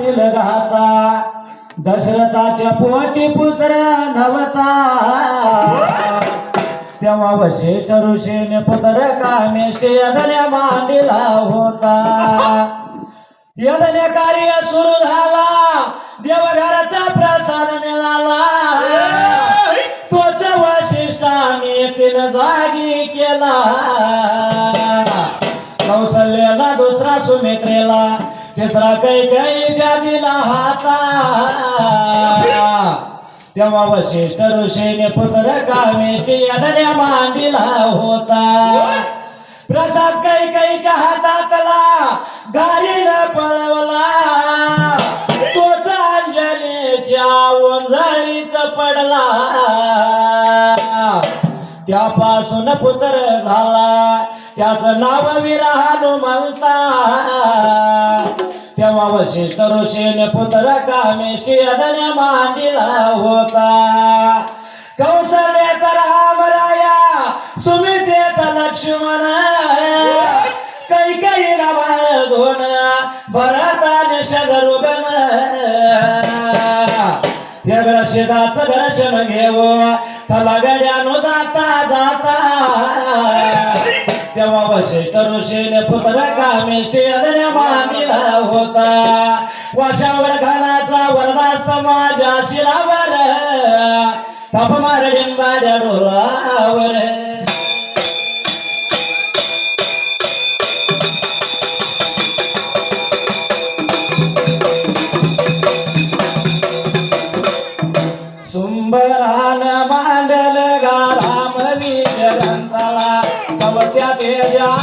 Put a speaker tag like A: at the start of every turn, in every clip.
A: घरातील राहता. दशरथाच्या पोटी पुत्र नवता तेव्हा वशिष्ठ ऋषीने पुत्र कामेष्ट यदने मांडिला होता. यदने कार्य सुरू झाला. देवघराचा प्रसाद मिळाला. तोच वशिष्ठाने तीन जागी केला. कौशल्याला दुसरा सुमित्रेला तिसरा कैकईच्या दिला हाता. तेव्हा वशिष्ठ ऋषीने पुत्र कामेष्टी यदने मांडीला होता. प्रसाद कैकईच्या हातातला गाडीनं पळवला. तोच अंजनेच्या ओंजळीत पडला. त्यापासून पुत्र झाला. त्याचं नाव विराहानो म्हणता तेव्हा वशिष्ठ ऋषीने पुत्र कामेष्टी अदने मांडिला होता. कौशल्याचा राम राया सुमितेचा लक्ष्मण. कैकईला बाळ धोन भरताने शगरुगन यगशिदाचं दर्शन घेऊ चला गड्यानो जाता जाता. तेव्हा वशिष्ठ ऋषीने पुत्र कामिष्टी अदने होता. वशावर घालाचा वरदास्त माझ्या शिरावर. तप मार डिंबाड्या चवत्या तेजा द्यायला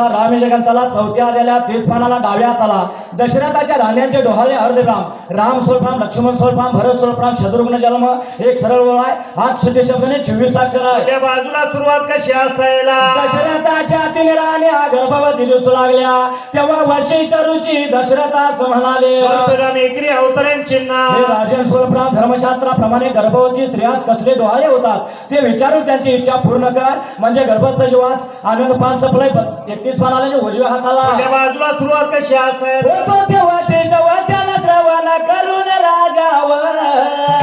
A: विठ्ठला राम जगंताला चौथ्या आलेल्या तीस पानाला डाव्या हाताला. दशरथाच्या राण्यांचे डोहाळे अर्धराम राम स्वल्पाम लक्ष्मण स्वल्पाम भरत स्वल्पाम शत्रुघ्न जन्म. एक सरळ ओळ आहे. हात शुद्ध शब्दने चोवीस अक्षर आहे.
B: बाजूला सुरुवात कशी असायला
A: दशरथाच्या तीन राण्या गर्भवती दिसू लागल्या. तेव्हा वशिष्ठ रुची दशरथास म्हणाले.
B: परशुराम एकरी अवतरण चिन्ह.
A: राजन स्वल्पराम धर्मशास्त्राप्रमाणे गर्भवती स्त्रियास कसले डोहाळे होतात ते विचारून त्यांची इच्छा पूर्ण कर. म्हणजे गर्भस्थ जीवास आनंद पान सपलय आले आणि उजव्या हाताला.
B: बाजूला सुरुवात कशी असायला
A: होतो तेव्हा शेठ वचन श्रवण करून राजावर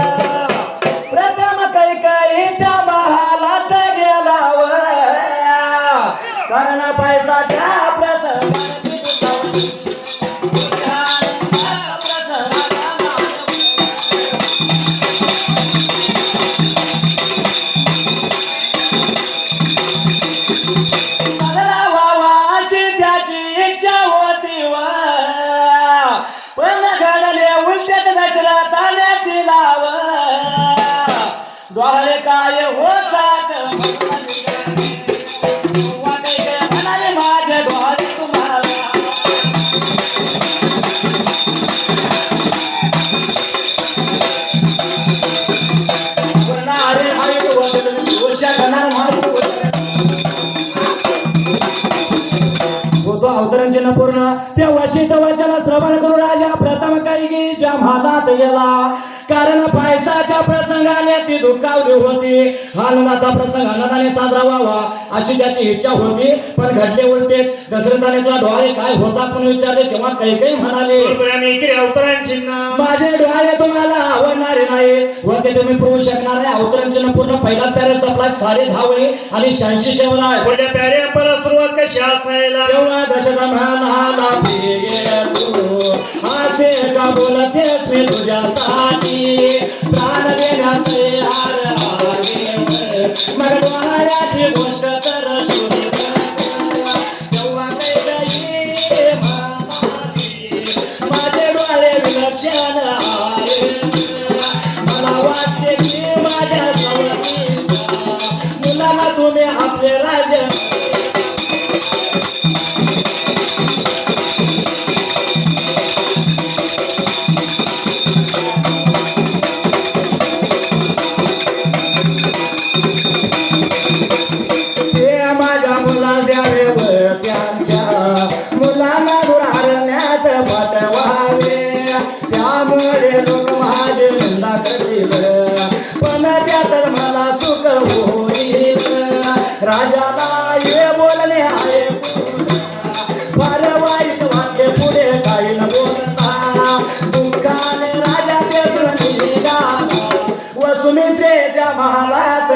A: श्रवण करू राजा प्रथम कैकीच्या महालात गेला. कारण पैसाच्या प्रसंगाने ती दुखावली होती. आनंदाचा प्रसंग आनंदाने साजरा व्हावा. अशी त्याची इच्छा होती पण घडले उलटेच दशरथाने तुला डोळे काय होता पण विचारले तेव्हा काही काही म्हणाले. माझे डोळे तुम्हाला आवडणारे नाही व ते तुम्ही पळू शकणार नाही. अवतरणचे पूर्ण पहिला पॅरेस आपला साडे दहा वय आणि शहाऐंशी शेवला
B: प्यारे आपल्याला सुरुवात कशी असायला?
A: तेव्हा दशरथ म्हणाला असे का बोलतेस मी तुझ्यासाठी? प्राण आहे मग डोळ्याची गोष्ट My life.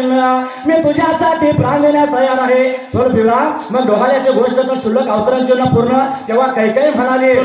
A: चिन्ह मी तुझ्यासाठी प्राण देण्यास तयार आहे. सोलप्रवीरा मग डोहाल्याची गोष्ट तर शुल्लक अवतरण चिन्ह पूर्ण. तेव्हा काही काही म्हणाले.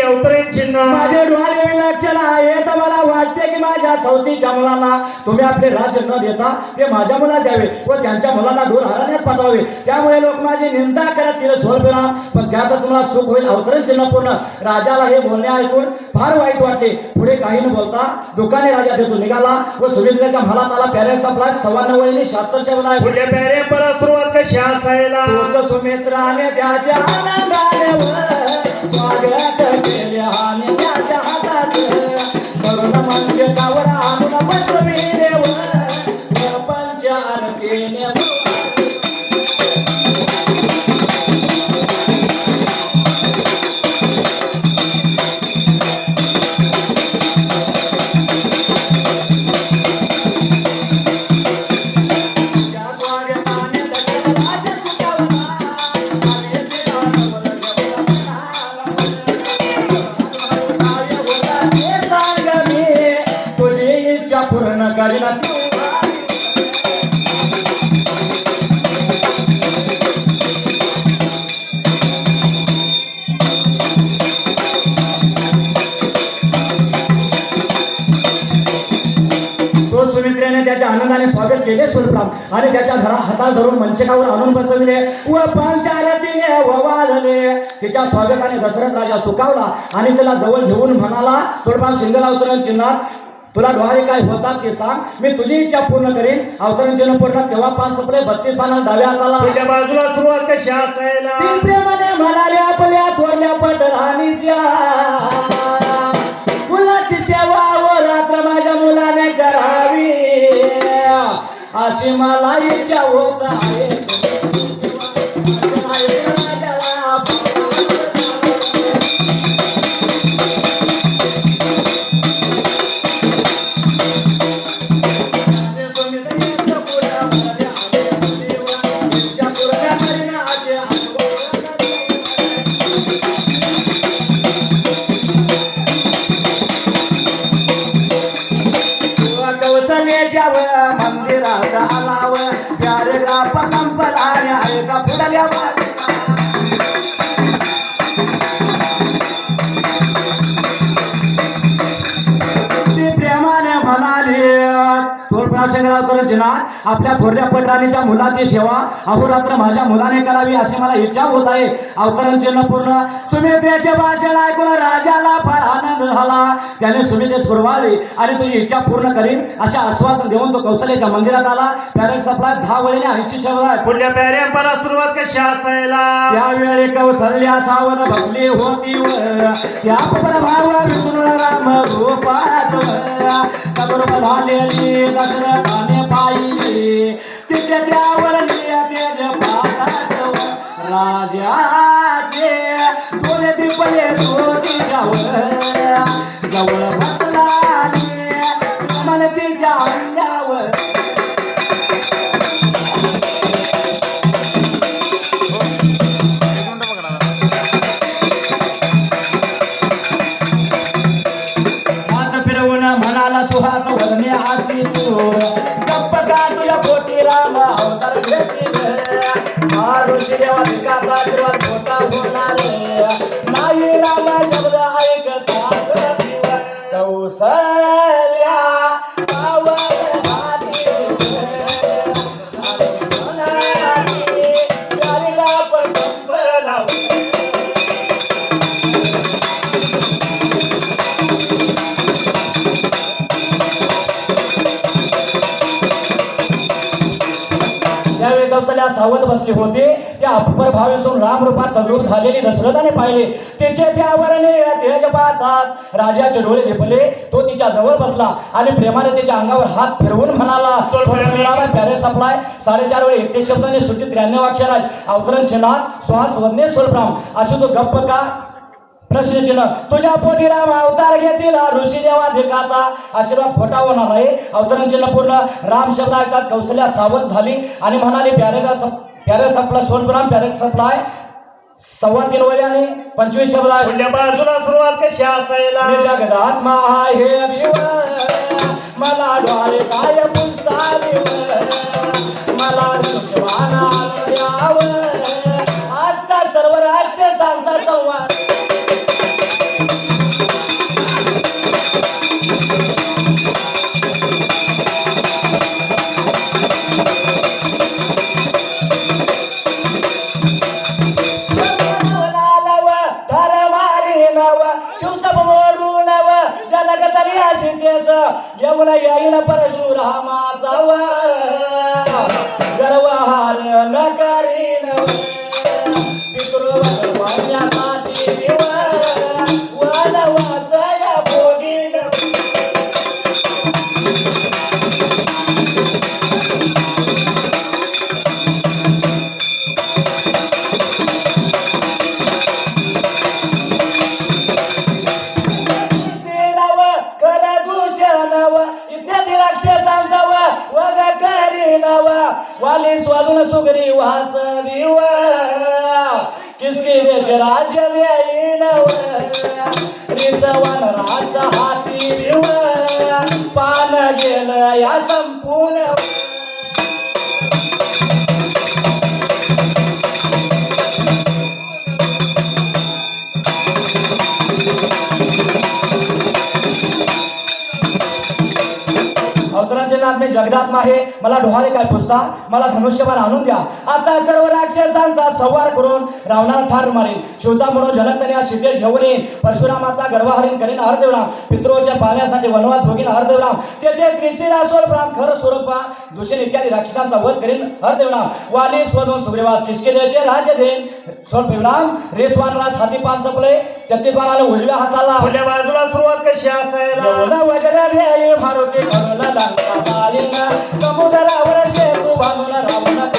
B: अवतरांची नाव
A: माझे डोहाळे विलक्षण आहे. तर मला वाटते की माझ्या सौतीच्या मुलांना तुम्ही आपले राज्य न देता ते माझ्या मुला द्यावे व त्यांच्या मुलांना दूर हरण्यात पाठवावे. त्यामुळे लोक माझी निंदा करतील सोलपिरा पण त्यातच मला सुख होईल अवतरण चिन्ह पूर्ण. राजाला हे बोलणे ऐकून फार वाईट वाटले. पुढे काही न बोलता दुकाने राजा तेथून निघाला व सुमित्रेच्या महालात आला. पॅरेस सव्वा नव्वदने शहात्तर शेवला
B: बोलल्या प्यारे आपल्याला सुरुवात कशी असायला
A: सुमित्राने त्याच्या आनंदाने स्वागत केले तो सुमित्रेने त्याच्या आनंदाने स्वागत केले सुलप्राम आणि त्याच्या घरा हातात धरून मंचकावर आणून बसविले व पंचारतीने ववाळले. तिच्या स्वागताने दशरथ राजा सुखावला आणि त्याला जवळ घेऊन म्हणाला सुलप्राम सिंगल अवतरण चिन्हात तुला डोहाळे काय होतात ते सांग. मी तुझी इच्छा पूर्ण करीन. अवतरण चिन्ह पूर्ण तेव्हा पाच सपले बत्तीस पाना डाव्या हाताला.
B: तुझ्या बाजूला सुरुवात कशी असायला?
A: प्रेमाने म्हणाले आपल्या थोरल्या पटराणीच्या अशी मला इच्छा होत आहे म्हणाली भीमाशंकरराव करंजना आपल्या थोरल्या पटराणीच्या मुलाची सेवा. अहोरात्र माझ्या मुलाने करावी अशी मला इच्छा होत आहे. अवतरण चिन्ह पूर्ण. सुमित्रेचे भाषण ऐकून राजाला फार आनंद झाला. त्याने सुमित्रेस पुरवाली आणि तुझी इच्छा पूर्ण करीन अशा आश्वासन देऊन तो कौशल्याच्या मंदिरात आला. पॅरेंट सप्लाय दहा वळीने ऐंशी शब्द
B: पुढल्या पेरेपरा सुरुवात कशी असायला?
A: त्यावेळी कौशल्या सावध बसली होती वर. त्या प्रभाव विष्णू राम रूपात कबरूप झालेली दशरथाने पाहिली. तिचे त्यावर तेज राजाचे दोन दिपले तो जवळ. जवळ बसला कमल तिच्या अंगावर कौशल्या सावध बसले होते त्या अप्पर भावेसून राम रूपात तद्रूप झालेले दशरथाने पाहिले. त्याच्या त्यावरणे तेज पाहतात राजाचे डोळे लिपले तो तिच्या जवळ बसला आणि प्रेमाने तिच्या अंगावर हात फिरवून म्हणाला पॅरे सप्लाय. साडेचार वेळी एकतीस शब्दाने सुट्टी त्र्याण्णव अक्षर आहे अवतरण चिन्हात श्वास वन्य स्वरप्राम अशी तो गप्प का? प्रश्नचिन्ह तुझ्या पोटी राम अवतार घेतील ऋषी देवाधिकाचा. आशीर्वाद खोटा होणार आहे अवतरण चिन्ह पूर्ण. राम शब्द ऐकतात कौशल्या सावध झाली आणि म्हणाली प्यारेगा सप प्यारे सपला सोलग्राम प्यारे सपलाय. सव्वा तीन वय आणि पंचवीस शब्द
B: पुढल्या बाजूला सुरुवात कशी असायला?
A: मी जगदात्मा आहे मला द्वारे काय मला आता सर्व राक्षसांचा संवाद. बोलालव, नाथ मी जगदात्मा आहे मला डोहाळे काय पुसता? मला धनुष्यबाण आणून द्या. आता सर्व राक्षसांचा संवार करून रावणाला ठार मारेन. शिवचा म्हणून जनकने आज शिते घेऊन येईन. परशुरामाचा गर्वहरीन करीन हरदेवराम. पित्रोच्या पाहण्यासाठी वनवास भोगीन हरदेवराम. तेथे त्रिशिरा सोलप्राम खर स्वरूपा दुषण इत्यादी राक्षसांचा वध करीन हरदेवराम. वाली स्वदून सुग्रीवास किसकिदेचे राजे देन सोलपिवराम रेसवान राज हाती पान जपले तेहतीस बाणाने उजव्या हाताला.
B: बाजूला सुरुवात कशी असायला?
A: एवढा वज्र ध्येय मारुती करुण लंका मारिना समुद्रावर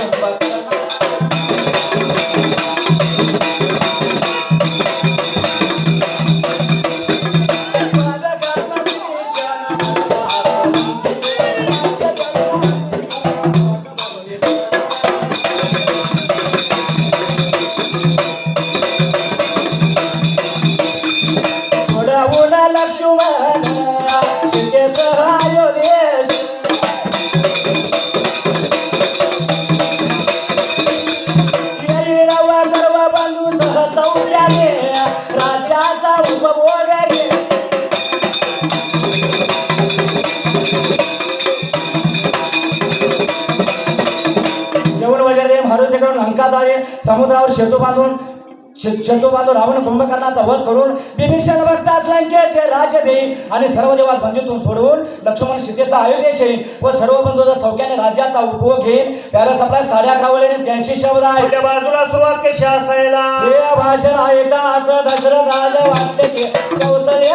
A: जेवण वगैरे मारुतीकडून लंका समुद्रावर शेतो बांधून शे- शेतू बांधून रावण कुंभकर्णाचा वध करून बिभीषण भक्तास लंकेचे राज्य देईल आणि सर्व देवास बंदीतून सोडवून लक्ष्मण सीतेचा अयोध्येस येईल व सर्व बंधूचा सौख्याने राज्याचा उपभोग घेईल पॅरस आपल्या साड्या कावलेने त्यांशी शब्द आहे
B: बाजूला सुरुवात कशी असायला?
A: हे भाषण ऐकाच दशरथ राजा वाटते की कौशल्य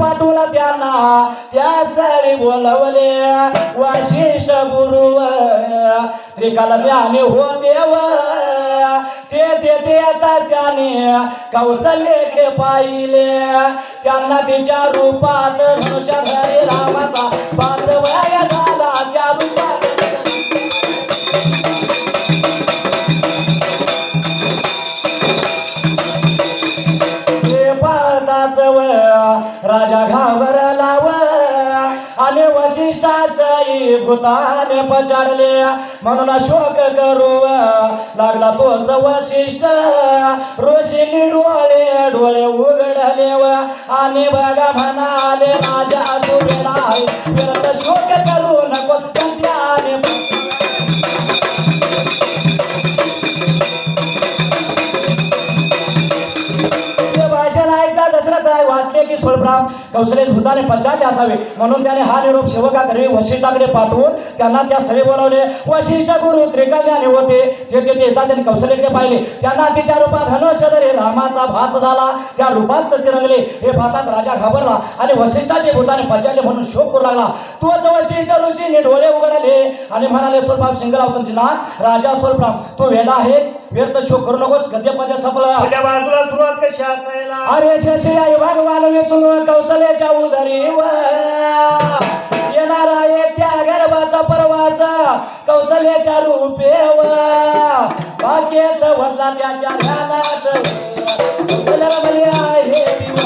A: पाठवला त्यांना. त्या स्थळी बोलवले वशिष्ठ गुरु त्रिकाला ज्ञानी हो देव ते ते ते त्याने कौशल्यकडे पाहिले. त्यांना तिच्या रूपात रामाचा पाच राजा घाबरला व आणि वशिष्ठासई भूतान पचारले. म्हणून शोक करू लागला तोच वशिष्ठ. ऋषी डोळे डोळे उघडले व. आणि बघा म्हणाले राजा तू शोक करू नको वाचले कौशल्य भूताने पंचायत असावे. म्हणून त्याने हा निरोप सेवकाकडे वशिष्ठाकडे पाठवून त्यांना त्या स्थळी बोलावले. वशिष्ठ गुरु त्रिकज्ञानी होते. ते ते येतात त्यांनी कौशल्याकडे पाहिले. त्यांना तिच्या रूपात धनुष्यधरे रामाचा भास झाला. त्या रूपात ते रंगले. हे भातात राजा घाबरला आणि वशिष्ठाचे भूताने पचारले म्हणून शोक करू लागला. तोच वशिष्ठ ऋषीने डोळे उघडले आणि म्हणाले स्वल्पराम सिंगरावतांचे नाथ राजा स्वल्पराम तू वेडा आहेस. व्यर्थ शोक करू नकोस गद्यपद्य सफल
B: पुढल्या बाजूला सुरुवात कशी असायला?
A: अरे शशी आई भगवान विष्णू कौशल्याच्या उदरी येणार आहे त्या गर्भाचा प्रवास कौशल्याच्या रूपे भाग्येत वडला त्याच्या ध्यानात. कौशल्याला म्हणे आहे विव.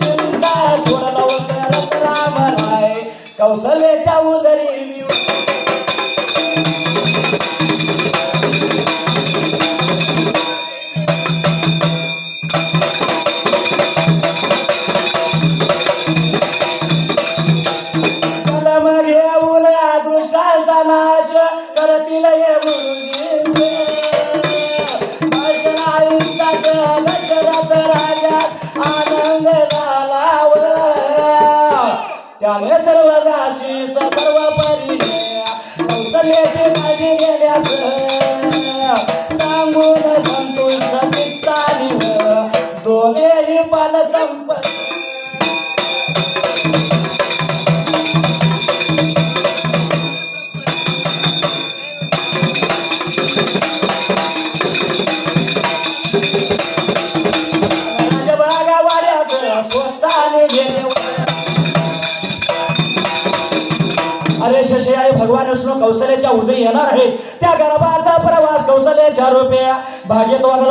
A: चिंता सोडला उतरत राम राय कौशल्याच्या उदरी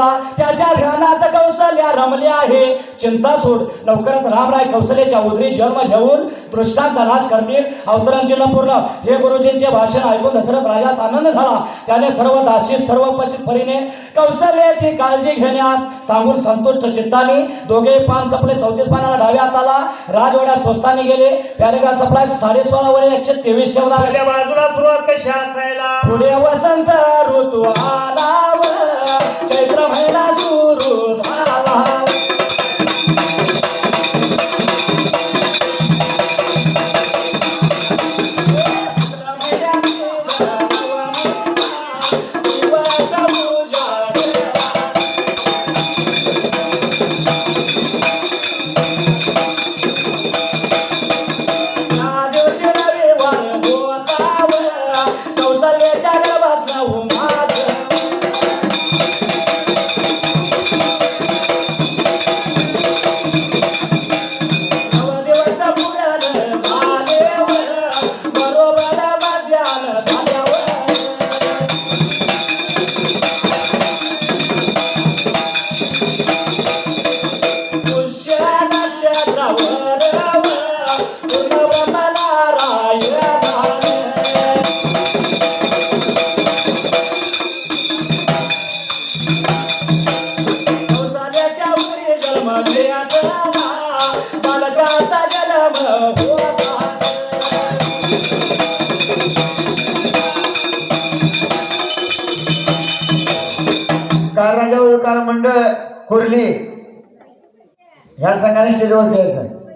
A: वागला त्याच्या ध्यानात कौशल्या रमले आहे. चिंता सोड. लवकरच रामराय कौशल्याच्या उदरी जन्म घेऊन दृष्टांचा नाश करतील. अवतरण चिन्ह पूर्ण. हे गुरुजींचे भाषण ऐकून दशरथ राजास आनंद झाला. त्याने सर्व दासी सर्व परीने कौशल्याची काळजी घेण्यास सांगून संतुष्ट चित्ताने दोघे पान सपले. चौतीस पानाला डाव्या हाताला राजवाड्या स्वस्ताने गेले. पॅरेग्राफ सप्लाय साडे सोळा वर एकशे तेवीस.
B: पुढल्या बाजूला सुरुवात कशी असायला?
A: पुढे वसंत ऋतू आला. व चैत्र
C: ह्या संघाने स्टेजवर खेळायचं. आहे